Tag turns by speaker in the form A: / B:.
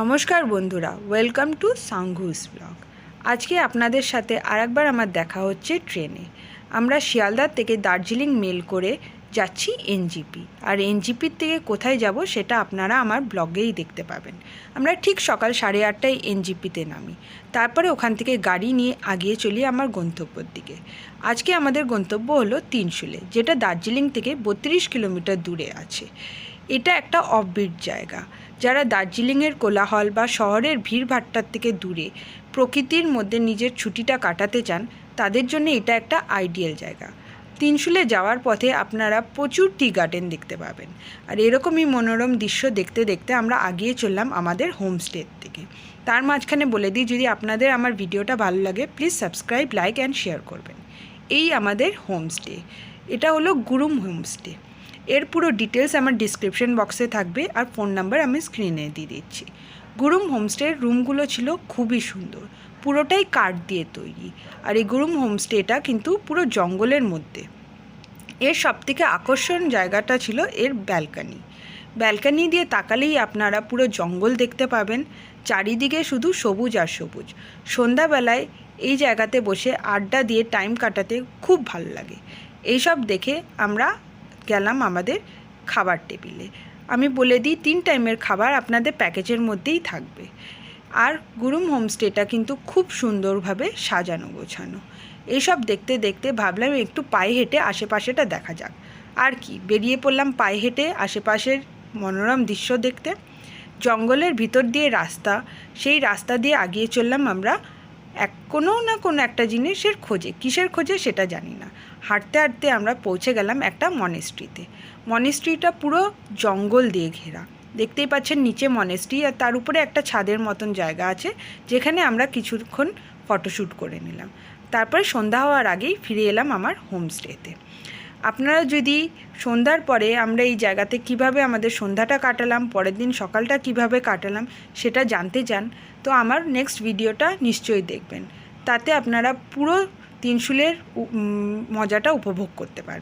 A: নমস্কার বন্ধুরা welcome to সাংঘুস blog আজকে আপনাদের সাথে আরেকবার আমার দেখা হচ্ছে ট্রেনে। আমরা শিয়ালদার থেকে দার্জিলিং মেল করে যাচ্ছি এনজিপি। আর এনজিপির থেকে কোথায় যাব সেটা আপনারা আমার ব্লগেই দেখতে পাবেন। আমরা ঠিক সকাল সাড়ে আটটায় এনজিপিতে নামি। তারপরে ওখান থেকে গাড়ি নিয়ে আগিয়ে চলি আমার গন্তব্যর দিকে। আজকে আমাদের গন্তব্য হলো তিনশুলে, যেটা দার্জিলিং থেকে বত্রিশ কিলোমিটার দূরে আছে। এটা একটা অফবিট জায়গা। যারা দার্জিলিংয়ের কোলাহল বা শহরের ভিড়ভাট্টার থেকে দূরে, প্রকৃতির মধ্যে নিজের ছুটিটা কাটাতে চান, তাদের জন্য এটা একটা আইডিয়াল জায়গা। তিনশুলে যাওয়ার পথে আপনারা প্রচুর টি গার্ডেন দেখতে পাবেন। আর এরকমই মনোরম দৃশ্য দেখতে দেখতে আমরা আগিয়ে চললাম আমাদের হোমস্টের থেকে তার মাঝখানে বলে দিই, যদি আপনাদের আমার ভিডিওটা ভালো লাগে please subscribe like and share করবেন। এই আমাদের হোমস্টে। এটা হলো গুরুম হোমস্টে। এর পুরো ডিটেলস আমার ডিসক্রিপশন বক্সে থাকবে আর ফোন নাম্বার আমি স্ক্রিনে দিয়ে দিচ্ছি। গুরুম হোমস্টের রুমগুলো ছিল খুবই সুন্দর, পুরোটাই কাঠ দিয়ে তৈরি। আর এই গুরুম হোমস্টেটা কিন্তু পুরো জঙ্গলের মধ্যে। এর সবথেকে আকর্ষণ জায়গাটা ছিল এর ব্যালকানি ব্যালকানি দিয়ে তাকালেই আপনারা পুরো জঙ্গল দেখতে পাবেন, চারিদিকে শুধু সবুজ আর সবুজ। সন্ধ্যাবেলায় এই জায়গাতে বসে আড্ডা দিয়ে টাইম কাটাতে খুব ভালো লাগে। এইসব দেখে আমরা গেলাম আমাদের খাবার টেবিলে। আমি বলে দিই, তিন টাইমের খাবার আপনাদের প্যাকেজের মধ্যেই থাকবে। আর গুরুম হোমস্টেটা কিন্তু খুব সুন্দরভাবে সাজানো, গোছানো। এইসব দেখতে দেখতে ভাবলাম একটু পায়ে হেঁটে আশেপাশেটা দেখা যাক। আর কি, বেরিয়ে পড়লাম পায়ে হেঁটে আশেপাশের মনোরম দৃশ্য দেখতে। জঙ্গলের ভিতর দিয়ে রাস্তা, সেই রাস্তা দিয়ে আগিয়ে চললাম আমরা এক কোনো না কোনো একটা জিনিসের খোঁজে, কিসের খোঁজে সেটা জানি না। হাঁটতে হাঁটতে আমরা পৌঁছে গেলাম একটা মনেস্ট্রিতে মনেস্ট্রিটা পুরো জঙ্গল দিয়ে ঘেরা। দেখতেই পাচ্ছেন নিচে মনেস্ট্রি আর তার উপরে একটা ছাদের মতন জায়গা আছে, যেখানে আমরা কিছুক্ষণ ফটোশ্যুট করে নিলাম। তারপরে সন্ধ্যা হওয়ার আগেই ফিরে এলাম আমার হোমস্টেতে আপনারা যদি সন্ধ্যার পরে আমরা এই জায়গাতে কীভাবে আমাদের সন্ধ্যাটা কাটালাম, পরের দিন সকালটা কীভাবে কাটালাম, সেটা জানতে চান, তো আমার নেক্সট ভিডিওটা নিশ্চয়ই দেখবেন। তাতে আপনারা পুরো তিনশুলের মজাটা উপভোগ করতে পারবেন।